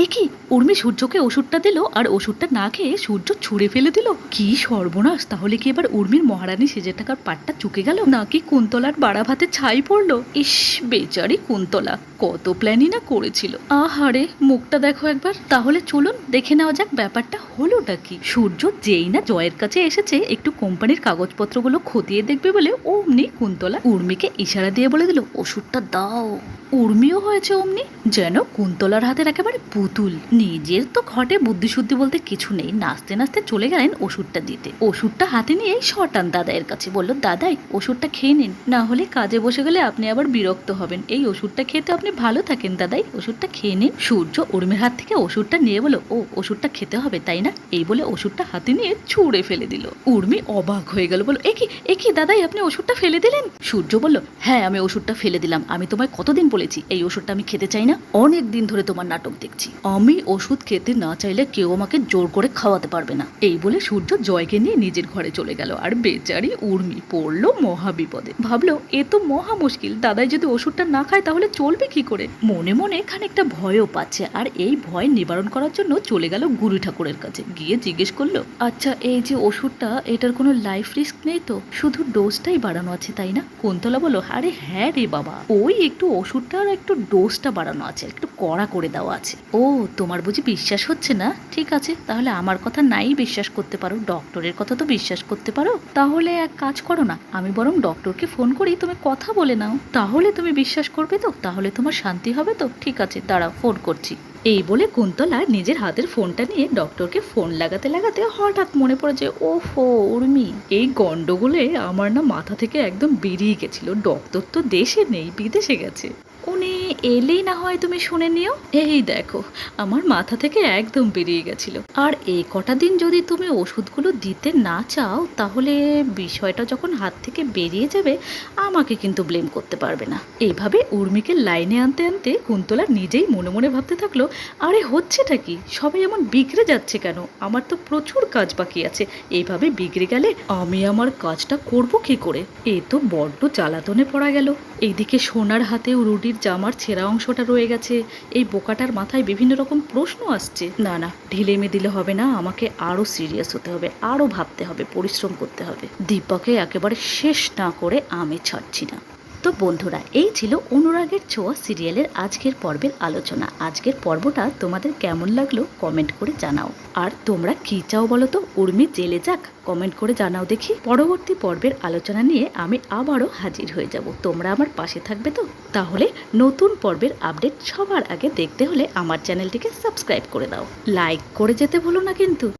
এ কি? উর্মি সূর্যকে ওষুধটা দিল আর ওষুধটা না খেয়ে সূর্য ছুঁড়ে ফেলে দিল। কি সর্বনাশ! তাহলে কি এবার উর্মির মহারানী সেজে থাকার পাটটা চুকে গেল? নাকি কুন্তলার বাড়া ভাতে ছাই পড়ল? ইস, বেচারি কুন্তলা! কত প্ল্যানই না করেছিল। আহারে, মুখটা দেখো একবার। তাহলে চলুন, দেখে নেওয়া যাক ব্যাপারটা হলোটা কি। সূর্য যেই না জয়ের কাছে এসেছে, একটু কোম্পানির কাগজপত্রগুলো খতিয়ে দেখবে বলে অমনি কুন্তলা উর্মিকে ইশারা দিয়ে বলে দিল, ওষুধটা দাও। উর্মিও হয়েছে অমনি। যেন কুন্তলার হাতের একেবারে পুতুল। নিজের তো ঘটে বুদ্ধিশুদ্ধি বলতে কিছু নেই। নাচতে নাচতে চলে গেলেন ওষুধটা দিতে। ওষুধটা হাতে নিয়ে শটান দাদাইয়ের কাছে বলল, দাদাই, ওষুধটা খেয়ে নিন। না হলে কাজে বসে গেলে আপনি আবার বিরক্ত হবেন। এই ওষুধটা খেতে আপনি ভালো থাকেন দাদাই। ওষুধটা খেয়ে নিন। সূর্য উর্মির হাত থেকে ওষুধটা নিয়ে বলো ও, ওষুধটা খেতে হবে, তাই না? এই বলে ওষুধটা হাতে নিয়ে ছুঁড়ে ফেলে দিল। উর্মি অবাক হয়ে গেল বলো এ কি এ কি দাদাই, আপনি ওষুধটা ফেলে দিলেন? সূর্য বলল হ্যাঁ আমি ওষুধটা ফেলে দিলাম। আমি তোমায় কতদিন বলেছি, এই ওষুধটা আমি খেতে চাই না? অনেক দিন ধরে তোমার নাটক দেখছি। আমি ওষুধ খেতে না চাইলে কেউ আমাকে জোর করে খাওয়াতে পারবে না। এই বলে সূর্য জয়কে নিয়ে নিজের ঘরে চলে গেল আর বেচারি উর্মি পড়ল মহা বিপদে ভাবলো, এ তো মহা মুশকিল। দাদাই যদি ওষুধটা না খায় তাহলে চলবে কি করে? মনে মনে খানিকটা ভয়ও পাচ্ছে আর এই ভয় নিবারণ করার জন্য চলে গেল গুরু ঠাকুরের কাছে। গিয়ে জিজ্ঞেস করল আচ্ছা এই যে ওষুধটা, এটার কোনো লাইফ রিস্ক নেই তো? শুধু ডোজটাই বাড়ানো আছে, তাই না? কুন্তলা বলো আরে হ্যাঁ রে বাবা, ওই একটু ওষুধটা আর একটু ডোজটা বাড়ানো আছে, একটু কড়া করে দেওয়া আছে। ও তোমার বুঝি বিশ্বাস হচ্ছে না? ঠিক আছে, তাহলে আমার কথা নাই বিশ্বাস করতে পারো, ডক্টরের কথা তো বিশ্বাস করতে পারো। তাহলে এক কাজ করো না, আমি বরং ডক্টরকে ফোন করি, তুমি কথা বলে নাও। তাহলে তুমি বিশ্বাস করবে তো, তাহলে তোমার শান্তি হবে তো। ঠিক আছে, দাঁড়াও, ফোন করছি। এই বলে কুন্তলা নিজের হাতের ফোনটা নিয়ে ডক্টরকে ফোন লাগাতে লাগাতে হঠাৎ মনে পড়ে যে ও হো উর্মি, এই গন্ডগোলে আমার না মাথা থেকে একদম বেরিয়ে গেছিল। ডক্টর তো দেশে নেই, বিদেশে গেছে। এলেই না হয় তুমি শুনে নিও। এই দেখো, আমার মাথা থেকে একদম বেরিয়ে গেছিল। আর এই কটা দিন যদি তুমি ওষুধগুলো দিতে না চাও, তাহলে বিষয়টা যখন হাত থেকে বেরিয়ে যাবে, আমাকে কিন্তু ব্লেম করতে পারবে না। এইভাবে উর্মিকে লাইনে আনতে আনতে কুন্তলা নিজেই মনে মনে ভাবতে থাকল, আরে হচ্ছেটা কি? সবাই এমন বিগড়ে যাচ্ছে কেন? আমার তো প্রচুর কাজ বাকি আছে। এইভাবে বিগড়ে গেলে আমি আমার কাজটা করব কি করে? এ তো বড্ড জ্বালাতনে পড়া গেল। এইদিকে সোনার হাতেও রুডির জামার ছেঁড়া অংশটা রয়ে গেছে। এই বোকাটার মাথায় বিভিন্ন রকম প্রশ্ন আসছে। না না ঢিলেমে দিলে হবে না, আমাকে আরও সিরিয়াস হতে হবে আরও ভাবতে হবে, পরিশ্রম করতে হবে। দীপাকে একেবারে শেষ না করে আমি ছাড়ছি না। তো বন্ধুরা, এই ছিল অনুরাগের ছোঁয়া সিরিয়ালের আজকের পর্বের আলোচনা। আজকের পর্বটা তোমাদের কেমন লাগল কমেন্ট করে জানাও। আর তোমরা কি চাও বলো তো? উর্মি, জেলে যাক, কমেন্ট করে জানাও দেখি। পরবর্তী পর্বের আলোচনা নিয়ে আমি আবারও হাজির হয়ে যাব। তোমরা আমার পাশে থাকবে তো? তাহলে নতুন পর্বের আপডেট সবার আগে দেখতে হলে আমার চ্যানেলটিকে সাবস্ক্রাইব করে দাও। লাইক করে যেতে ভুলো না কিন্তু।